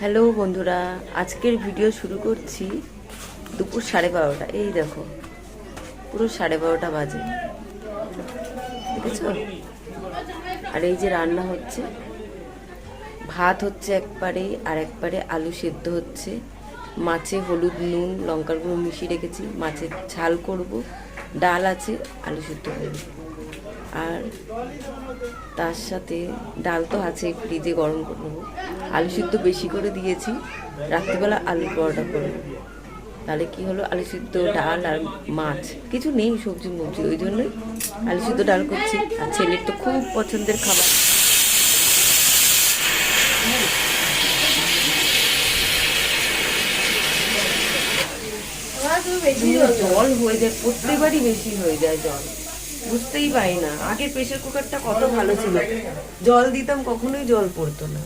Hello বন্ধুরা, আজকের video শুরু করছি দুপুর সাড়ে বারোটা। এই দেখো, পুরো সাড়ে বারোটা বাজে। দেখেছ? আর এই যে রান্না হচ্ছে, ভাত হচ্ছে একবারে, আর একবারে আলু সেদ্ধ হচ্ছে। মাছে হলুদ, নুন, লঙ্কার গুঁড়ো মিশিয়ে রেখেছি। মাছের ঝাল করব। ডাল আছে, আলু সেদ্ধ করব। আর তার সাথে ডাল তো আছে ফ্রিজে গরম করে নেব। আলু সিদ্ধ বেশি করে দিয়েছি রাত্রিবেলা আলু পরোটা করব তাহলে কি হলো আলু সিদ্ধ ডাল আর মাছ কিছু নেই সবজি মবজি ওই জন্যই আলু সিদ্ধ ডাল করছি। আর ছেলের তো খুব পছন্দের খাবার। জল হয়ে যায় প্রত্যেকবারই বেশি হয়ে যায় জল। বুঝতেই পারি না। আগে প্রেশার কুকারটা কত ভালো ছিল। জল দিতাম, কখনোই জল পড়তো না।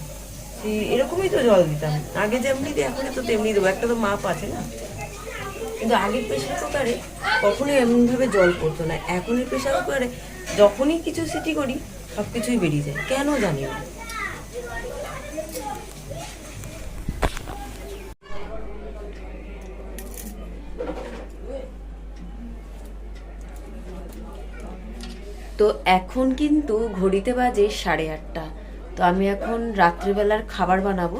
এরকমই তো জল দিতাম। আগে যেমনি দিই, এখন তো তেমনি দেবো। একটা তো মাপ আছে না। কিন্তু আগের প্রেশার কুকারে কখনোই এমনভাবে জল পড়তো না। এখনের প্রেশার কুকারে যখনই কিছু সিটি করি সব কিছুই বেরিয়ে যায়। কেন জানি না। তো এখন কিন্তু ঘড়িতে বাজে সাড়ে আটটা। তো আমি এখন রাত্রিবেলার খাবার বানাবো।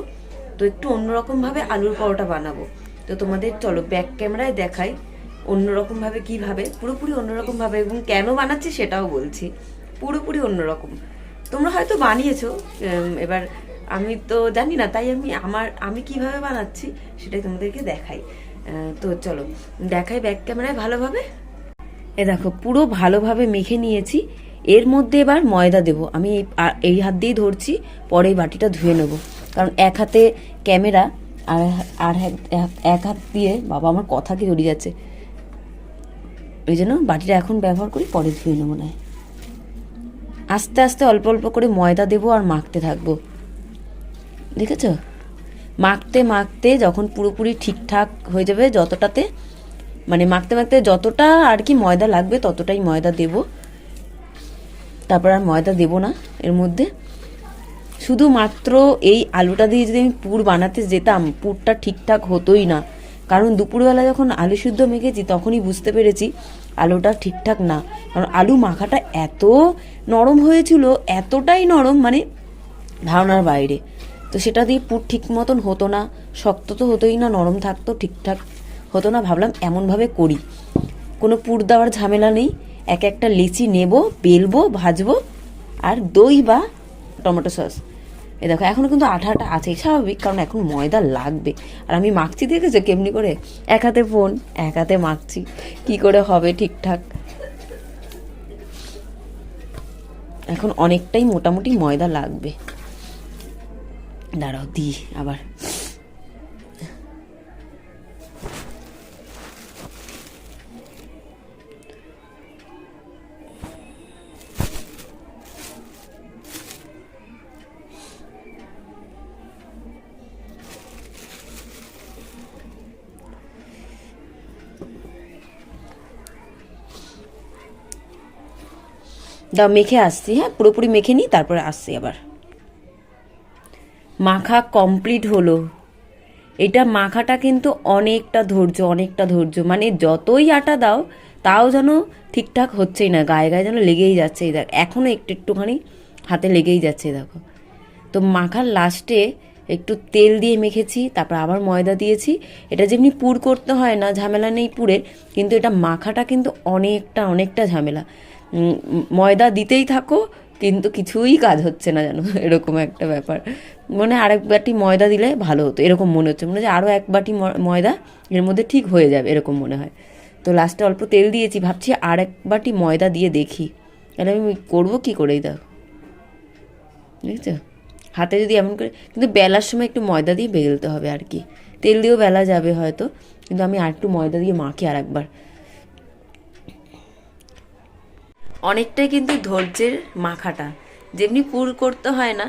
তো একটু অন্যরকমভাবে আলুর পরোটা বানাবো। তো তোমাদের চলো ব্যাক ক্যামেরায় দেখাই অন্যরকমভাবে কীভাবে, পুরোপুরি অন্যরকমভাবে এবং কেন বানাচ্ছি সেটাও বলছি। পুরোপুরি অন্যরকম। তোমরা হয়তো বানিয়েছো এবার আমি তো জানি না, তাই আমি আমার, আমি কীভাবে বানাচ্ছি সেটাই তোমাদেরকে দেখাই। তো চলো দেখাই ব্যাক ক্যামেরায় ভালোভাবে। এ দেখো, পুরো ভালোভাবে মেখে নিয়েছি। এর মধ্যে এবার ময়দা দেব। আমি এই হাত দিয়েই ধরছি, পরে বাটিটা ধুয়ে নেব। কারণ এক হাতে ক্যামেরা, আর আর এক হাত দিয়ে, বাবা আমার কথা কি জড়িয়ে যাচ্ছে। ওই জন্য বাটিটা এখন ব্যবহার করি, পরে ধুয়ে নেব না আস্তে আস্তে অল্প অল্প করে ময়দা দেবো আর মাখতে থাকব। দেখেছ? মাখতে মাখতে যখন পুরোপুরি ঠিকঠাক হয়ে যাবে, যতটাতে মানে মাখতে মাখতে যতটা আর কি ময়দা লাগবে ততটাই ময়দা দেব। তারপর আর ময়দা দেব না এর মধ্যে। শুধুমাত্র এই আলুটা দিয়ে যদি আমি পুর বানাতে যেতাম, পুরটা ঠিকঠাক হতোই না। কারণ দুপুরবেলা যখন আলু শুদ্ধ মেখেছি তখনই বুঝতে পেরেছি আলুটা ঠিকঠাক না। কারণ আলু মাখাটা এত নরম হয়েছিল, এতটাই নরম মানে ধারণার বাইরে। তো সেটা দিয়ে পুর ঠিক মতন হতো না, শক্ত তো হতোই না, নরম থাকতো ঠিকঠাক। হতো না, ভাবলাম এমনভাবে করি। কোনো পুর দেওয়ার ঝামেলা নেই, এক একটা লিচি নেব, বেলবো, ভাজবো, আর দই বা টমেটো সস। এ দেখো, এখনও কিন্তু আঠা আঠা আছে স্বাভাবিক, কারণ এখন ময়দা লাগবে। আর আমি মাখছি, দেখেছ কেমনি করে? এক হাতে ফোন, এক হাতে মাখছি। কি করে হবে ঠিকঠাক? এখন অনেকটাই মোটামুটি ময়দা লাগবে। দাঁড়াও, দিই আবার। দাও, মেখে আসছি হ্যাঁ? পুরোপুরি মেখে নিই, তারপরে আসছি আবার। মাখা কমপ্লিট হলো। এটা মাখাটা কিন্তু অনেকটা ধৈর্য অনেকটা ধৈর্য। মানে যতই আটা দাও, তাও যেন ঠিকঠাক হচ্ছেই না, গায়ে গায়ে যেন লেগেই যাচ্ছে। এই দেখ এখনও একটু একটুখানি হাতে লেগেই যাচ্ছে, দেখো। তো মাখার লাস্টে একটু তেল দিয়ে মেখেছি, তারপর আবার ময়দা দিয়েছি। এটা যেমনি পুর করতে হয় না, ঝামেলা নেই পুরের, কিন্তু এটা মাখাটা কিন্তু অনেকটা অনেকটা ঝামেলা। ময়দা দিতেই থাকো, কিন্তু কিছুই কাজ হচ্ছে না জানো এরকম একটা ব্যাপার। মনে আরেক বাটি ময়দা দিলে ভালো হতো, এরকম মনে হচ্ছে। মনে হচ্ছে আরও এক বাটি ময়দা এর মধ্যে ঠিক হয়ে যাবে, এরকম মনে হয়। তো লাস্টে অল্প তেল দিয়েছি, ভাবছি আর এক বাটি ময়দা দিয়ে দেখি। তাহলে আমি করব কি করেই দাও বুঝছ হাতে যদি এমন করে, কিন্তু বেলার সময় একটু ময়দা দিয়ে বেলতে হবে আর কি। তেল দিয়েও বেলা যাবে হয়তো, কিন্তু আমি আর একটু ময়দা দিয়ে মাখি আর একবার অনেকটাই কিন্তু ধৈর্যের মাখাটা। যেমনি পুর করতে হয় না,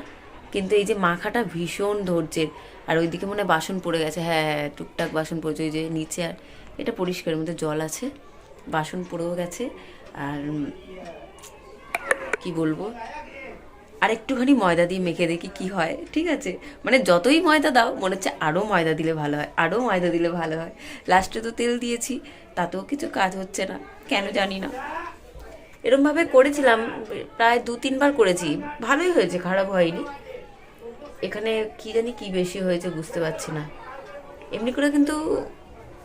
কিন্তু এই যে মাখাটা ভীষণ ধৈর্যের। আর ওইদিকে মনে হয় বাসন পড়ে গেছে হ্যাঁ হ্যাঁ টুকটাক বাসন পড়েছে, ওই যে নিচে আর এটা পরিষ্কারের মধ্যে জল আছে, বাসন পড়েও গেছে। আর কি বলব? আর একটুখানি ময়দা দিয়ে মেখে দেখি কি হয়, ঠিক আছে? মানে যতই ময়দা দাও, মনে হচ্ছে আরও ময়দা দিলে ভালো হয় আরও ময়দা দিলে ভালো হয়। লাস্টে তো তেল দিয়েছি, তাতেও কিছু কাজ হচ্ছে না, কেন জানি না। এরমভাবে করেছিলাম প্রায় দু তিনবার করেছি। ভালোই হয়েছে খারাপ হয়নি। এখানে কি জানি কি বেশি হয়েছে বুঝতে পারছি না। এমনি করে কিন্তু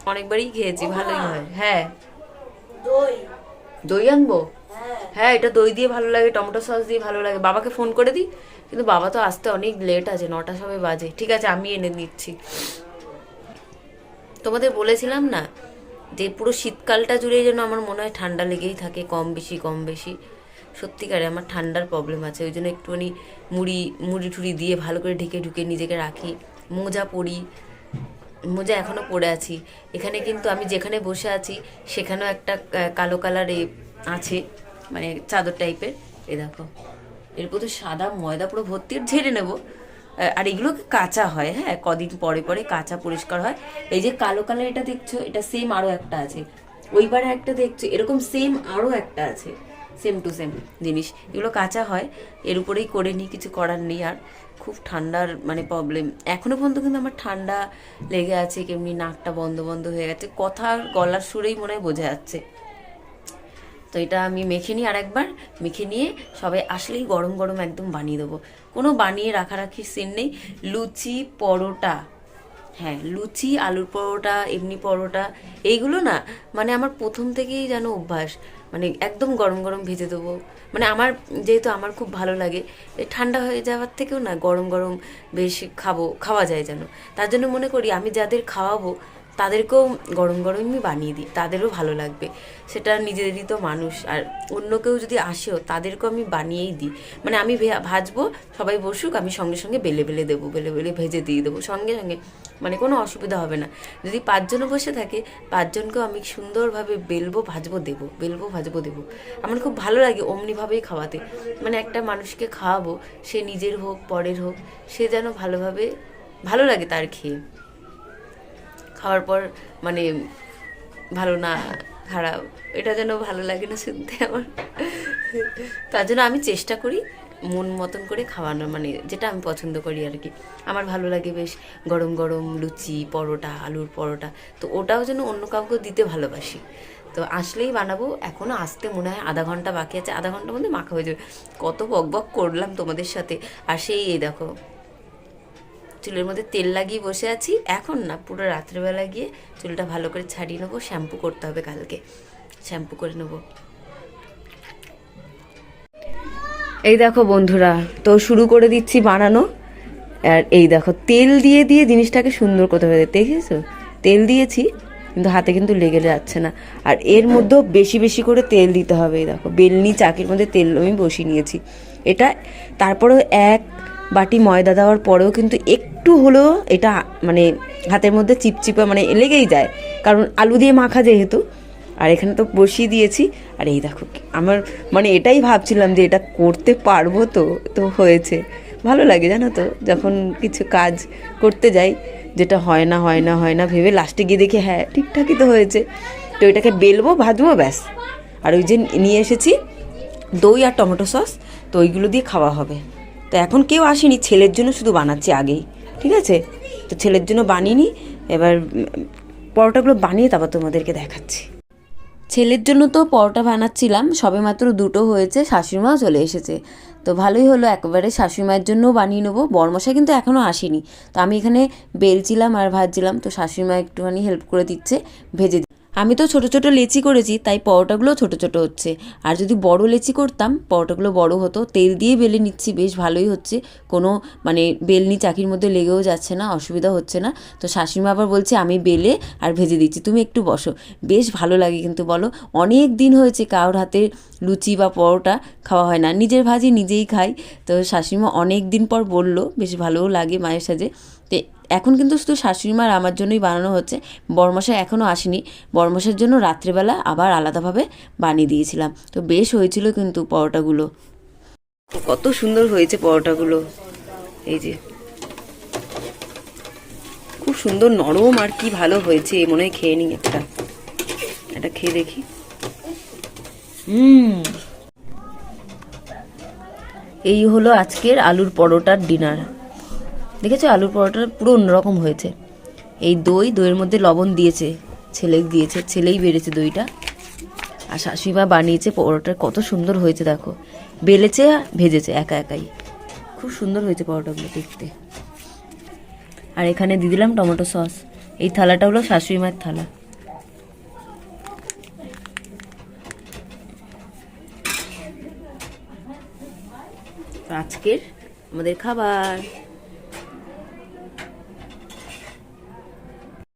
অনেকবারই খেয়েছি ভালোই হয়। হ্যাঁ। দই। দই আনব? হ্যাঁ। হ্যাঁ এটা দই দিয়ে ভালো লাগে টমেটো সস দিয়ে ভালো লাগে। বাবাকে ফোন করে দিই কিন্তু বাবা তো আসতে অনেক লেট আছে নটা সবে বাজে। ঠিক আছে আমি এনে দিচ্ছি। তোমাদের বলেছিলাম না যে পুরো শীতকালটা জুড়ে যেন আমার মনে হয় ঠান্ডা লেগেই থাকে, কম বেশি কম বেশি। সত্যিকারে আমার ঠান্ডার প্রবলেম আছে, ওই জন্য একটুখানি মুড়ি মুড়ি টুড়ি দিয়ে ভালো করে ঢেকে ঢুকে নিজেকে রাখি। মোজা পরি, মোজা এখনও পরে আছি। এখানে কিন্তু আমি যেখানে বসে আছি, সেখানেও একটা কালো কালার এ আছে মানে চাদর টাইপের এ দেখো, এরপর তো সাদা ময়দা পুরো ভর্তি, ঝেড়ে নেব। আর এগুলো কাঁচা হয় হ্যাঁ? কদিন পরে পরে কাঁচা পরিষ্কার হয়। এই যে কালো কালার এটা দেখছ, এটা সেম আরও একটা আছে। ওইবারে একটা দেখছ, এরকম সেম আরও একটা আছে। সেম টু সেম জিনিস। এগুলো কাঁচা হয়, এর উপরেই করে নিই, কিছু করার নেই আর। খুব ঠান্ডার মানে প্রবলেম এখনও পর্যন্ত কিন্তু আমার ঠান্ডা লেগে আছে, কেমনি নাকটা বন্ধ বন্ধ হয়ে গেছে। কথা আর গলার সুরেই মনে হয় বোঝা যাচ্ছে। তো এটা আমি মেখে নিই আর একবার মেখে নিয়ে সবাই আসলেই গরম গরম একদম বানিয়ে দেবো। কোনো বানিয়ে রাখারাখির সিন নেই। লুচি, পরোটা হ্যাঁ লুচি, আলুর পরোটা, এমনি পরোটা, এইগুলো না মানে আমার প্রথম থেকেই যেন অভ্যাস। মানে একদম গরম গরম ভেজে দেবো। মানে আমার যেহেতু আমার খুব ভালো লাগে এই ঠান্ডা হয়ে যাওয়ার থেকেও না গরম গরম বেশ খাব, খাওয়া যায় যেন। তার জন্য মনে করি আমি যাদের খাওয়াবো তাদেরকেও গরম গরমই বানিয়ে দিই, তাদেরও ভালো লাগবে। সেটা নিজেদেরই তো মানুষ, আর অন্য কেউ যদি আসেও তাদেরকেও আমি বানিয়েই দিই। মানে আমি ভাজবো, সবাই বসুক, আমি সঙ্গে সঙ্গে বেলে বেলে দেবো, বেলে বেলে ভেজে দিয়ে দেবো, সঙ্গে সঙ্গে। মানে কোনো অসুবিধা হবে না। যদি পাঁচজনও বসে থাকে, পাঁচজনকেও আমি সুন্দরভাবে বেলবো, ভাজবো, দেবো, বেলবো, ভাজবো, দেবো। আমার খুব ভালো লাগে অমনিভাবেই খাওয়াতে। মানে একটা মানুষকে খাওয়াবো, সে নিজের হোক, পরের হোক, সে যেন ভালোভাবে, ভালো লাগে তার খেয়ে। খাওয়ার পর মানে ভালো না, খারাপ, এটা যেন ভালো লাগে না শুনতে আমার। তার জন্য আমি চেষ্টা করি মন মতন করে খাওয়ানোর মানে যেটা আমি পছন্দ করি আর কি। আমার ভালো লাগে বেশ গরম গরম লুচি, পরোটা, আলুর পরোটা, তো ওটাও যেন অন্য কাউকে দিতে ভালোবাসি। তো আসলেই বানাবো এখনও আসতে মনে হয় আধা ঘণ্টা বাকি আছে, আধা ঘণ্টার মধ্যে মাখা হয়ে যাবে। কত বক বক করলাম তোমাদের সাথে। আর সেই দেখো চুলের মধ্যে তেল লাগিয়ে বসে আছি। এখন না, পুরো রাত্রেবেলা গিয়ে চুলটা ভালো করে ছাড়িয়ে নেব, শ্যাম্পু করতে হবে কালকে। শ্যাম্পু করে নেব। এই দেখো বন্ধুরা, তো শুরু করে দিচ্ছি বানানো। আর এই দেখো, তেল দিয়ে দিয়ে জিনিসটাকে সুন্দর করতে হবে। দেখেছ? তেল দিয়েছি, কিন্তু হাতে কিন্তু লেগে যাচ্ছে না। আর এর মধ্যেও বেশি বেশি করে তেল দিতে হবে। এই দেখো, বেলনি চাকির মধ্যে তেল আমি বসিয়ে নিয়েছি। এটা, তারপরেও এক বাটি ময়দা দেওয়ার পরেও কিন্তু একটু হলেও এটা মানে হাতের মধ্যে চিপচিপা মানে লেগেই যায়। কারণ আলু দিয়ে মাখা যেহেতু, আর এখানে তো বসিয়ে দিয়েছি। আর এই দেখো, আমার মানে এটাই ভাবছিলাম যে এটা করতে পারব তো তো হয়েছে। ভালো লাগে জানো তো, যখন কিছু কাজ করতে যাই, যেটা হয় না হয় না হয় না, ভেবে লাস্টে গিয়ে দেখি হ্যাঁ ঠিকঠাকই তো হয়েছে। তো এটাকে বেলবো, ভাজবো, ব্যাস। আর ওই যে নিয়ে এসেছি দই আর টমেটো সস, তো ওইগুলো দিয়ে খাওয়া হবে। তো এখন কেউ আসেনি, ছেলের জন্য শুধু বানাচ্ছি আগেই, ঠিক আছে? তো ছেলের জন্য বানিয়ে এবার পরোটাগুলো বানিয়ে তারপর তোমাদেরকে দেখাচ্ছি। ছেলের জন্য তো পরোটা বানাচ্ছিলাম, সবে মাত্র দুটো হয়েছে, শাশুড়িমাও চলে এসেছে। তো ভালোই হলো, একবারে শাশুড়িমায়ের জন্যও বানিয়ে নেব, বরমশাই কিন্তু এখনও আসেনি। তো আমি এখানে বেলছিলাম আর ভাজছিলাম, তো শাশুড়িমা একটুখানি হেল্প করে দিচ্ছে, ভেজে দি- আমি তো ছোট ছোট লেচি করেছি, তাই পরোটাগুলো ছোট ছোট হচ্ছে। আর যদি বড় লেচি করতাম, পরোটাগুলো বড় হতো। তেল দিয়ে বেলে নিচ্ছি, বেশ ভালোই হচ্ছে। কোনো মানে বেলনি চাকির মধ্যে লেগেও যাচ্ছে না, অসুবিধা হচ্ছে না। তো শাশুড়িমা আবার বলছে, আমি বেলে আর ভেজে দিচ্ছি, তুমি একটু বসো। বেশ ভালো লাগে কিন্তু বলো, অনেক দিন হয়েছে কারোর হাতে লুচি বা পরোটা খাওয়া হয় না। নিজের ভাজি নিজেই খাই। তো শাশুড়িমা অনেক দিন পর বলল, বেশ ভালোও লাগে মায়ের সাথে তো এখন কিন্তু শুধু শাশুড়ি মার আমার জন্যই বানানো হচ্ছে। বরমশাই এখনও আসেনি। বরমশার জন্য রাত্রেবেলা আবার আলাদাভাবে বানিয়ে দিয়েছিলাম। তো বেশ হয়েছিল কিন্তু পরোটাগুলো। কত সুন্দর হয়েছে পরোটাগুলো। এই যে। খুব সুন্দর নরম আর কি ভালো হয়েছে মনে হয় খেয়ে নিই একটা। এটা খেয়ে দেখি। হুম। এই হলো আজকের আলুর পরোটার ডিনার। দেখেছ? আলুর পরোটা পুরো অন্যরকম হয়েছে। এই দই, দইয়ের মধ্যে লবণ দিয়েছে, ছেলে দিয়েছে, ছেলেই বেড়েছে দইটা। আর শাশুড়িমা বানিয়েছে, পরোটা কত সুন্দর হয়েছে, দেখো। বেলেছে ভেজেছে একা একাই। খুব সুন্দর হয়েছে পরোটাগুলো দেখতে। আর এখানে দিয়ে দিলাম টমেটো সস। এই থালাটা হলো শাশুড়ি মায়ের থালা। আজকের আমাদের খাবার।